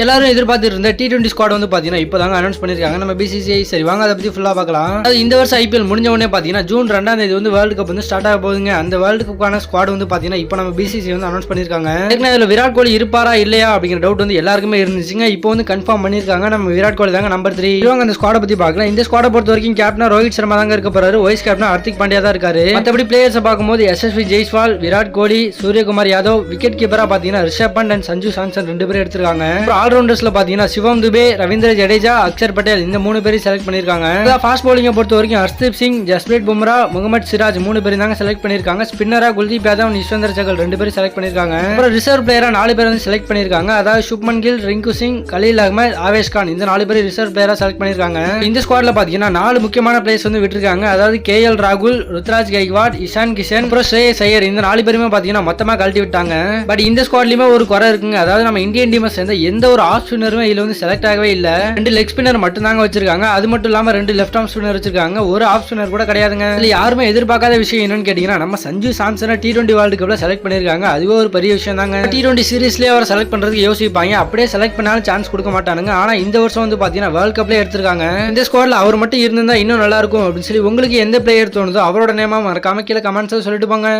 எல்லாரும் எதிர்பார்த்துட்டு இருந்த டி டுவெண்ட்டி ஸ்குவாட் வந்து பாத்தீங்கன்னா இப்போ தாங்க அனௌன்ஸ் பண்ணியிருக்காங்க. நம்ம பிசிசிஐ சரி வாங்க அதை பத்தி ஃபுல்லா பார்க்கலாம். அது இந்த வருஷம் ஐபிஎல் முடிஞ்ச உடனே பாத்தீங்கன்னா ஜூன் ரெண்டாம் தேதி வந்து வேர்ல்டு கப் வந்து ஸ்டார்ட் ஆக போகுதுங்க. அந்த வேர்ல்டு கப்புக்கான ஸ்குவாட் வந்து பாத்தீங்கன்னா இப்போ நம்ம பிசிசி வந்து அனௌன்ஸ் பண்ணிருக்காங்க ஏற்கனவே இதுல விராட் கோலி இருப்பாரா இல்லையா அப்படிங்கிற டவுட் வந்து எல்லாருக்குமே இருந்துச்சுங்க. இப்போ வந்து கன்ஃபார்ம் பண்ணிருக்காங்க நம்ம விராட் கோலி தாங்க நம்பர் த்ரீ இவங்க அந்த ஸ்குவாட பத்தி பார்க்கலாம். இந்த ஸ்குவாட பொறுத்த வரைக்கும் கேப்டனா ரோஹித் சர்மா தாங்க இருக்க போறாரு. வைஸ் கேப்டனா ஹர்திக் பாண்டியா தான் இருக்காரு. மற்றபடி பிளேயர்ஸ் பார்க்கும்போது எஸ்எஸ்வி ஜெய்ஸ்வால் விராட் கோலி சூரியகுமார் யாதவ் விக்கெட் கீப்பரா பாத்தீங்கன்னா ரிஷப் பண்ட் அண்ட் சஞ்சு சாம்சன் ரெண்டு பேரும் எடுத்திருக்காங்க. ஆல்ரவுண்டர்ஸில் பார்த்தீங்கன்னா சிவம் துபே ரவீந்திர ஜடேஜா அக்ஷர் பட்டேல் இந்த மூணு பேரையும் செலக்ட் பண்ணிருக்காங்க. ஃபாஸ்ட் பவுலிங்கை பொறுத்த வரைக்கும் ஹர்ஷ்தீப் சிங் ஜஸ்பிரீத் பும்ரா முகமது சிராஜ் மூணு பேரும் தாங்க செலக்ட் பண்ணியிருக்காங்க ஸ்பின்னராக குல்தீப் யாதவ் யஷ்வந்தர் சகல் ரெண்டு பேரும் செலக்ட் பண்ணியிருக்காங்க அப்புறம் ரிசர்வ் பிளேயராக நாலு பேர் வந்து செலக்ட் பண்ணிருக்காங்க. அதாவது சுப்மன் கில் ரிங்கு சிங் கலீல் அகமது ஆவேஷ் கான் இந்த நாலு பேர் ரிசர்வ் பிளேயராக செலக்ட் பண்ணிருக்காங்க. இந்த ஸ்குவாட்ல பாத்தீங்கன்னா நாலு முக்கியமான பிளேயர்ஸ் வந்து விட்டுருக்காங்க. அதாவது கே எல் ராகுல் ருத்ராஜ் கைக்வாட் இஷான் கிஷன் அப்புறம் ஸ்ரேயஸ் ஐயர் இந்த நாலு பேருமே பார்த்தீங்கன்னா மொத்தமாக கழட்டி விட்டாங்க. பட் இந்த ஸ்குவாட்லையுமே ஒரு குறை இருக்குங்க. அதாவது நம்ம இந்தியன் டீமை சேர்ந்த எந்த ஒரு ஆஃப் ஸ்பின்னருமே இதில் வந்து செலக்ட் ஆகவே இல்லை. ரெண்டு லெக் ஸ்பின்னர் மட்டும்தாங்க வச்சிருக்காங்க. அது மட்டும் இல்லாமல் ரெண்டு லெஃப்ட் ஆஃப் ஸ்பின்னர் வச்சிருக்காங்க. ஒரு ஆஃப் ஸ்பின்னர் கூட கிடையாதுங்க. இதுல யாருமே எதிர்பார்க்காத விஷயம் என்னன்னு கேட்டிங்கன்னா நம்ம சஞ்சு சாம்சனை டி டுவெண்ட்டி வேர்ல்டு கப்பில் செலக்ட் பண்ணியிருக்காங்க. அதுவே ஒரு பெரிய விஷயம் தாங்க டி டுவெண்ட்டி சீரீஸ்லேயே அவரை செலக்ட் பண்ணுறதுக்கு யோசிப்பாங்க. அப்படியே செலக்ட் பண்ணாலும் சான்ஸ் கொடுக்க மாட்டானுங்க. ஆனால் இந்த வருஷம் வந்து பார்த்தீங்கன்னா வேர்ல்ட் கப்ல எடுத்திருக்காங்க. இந்த ஸ்குவாடில் அவர் மட்டும் இருந்திருந்தா இன்னும் நல்லா இருக்கும் அப்படின்னு சொல்லி உங்களுக்கு எந்த பிளேயர் தோணுதோ அவரோட நேமா மறக்காம கீழே கமெண்ட்ஸை சொல்லிட்டு போங்க.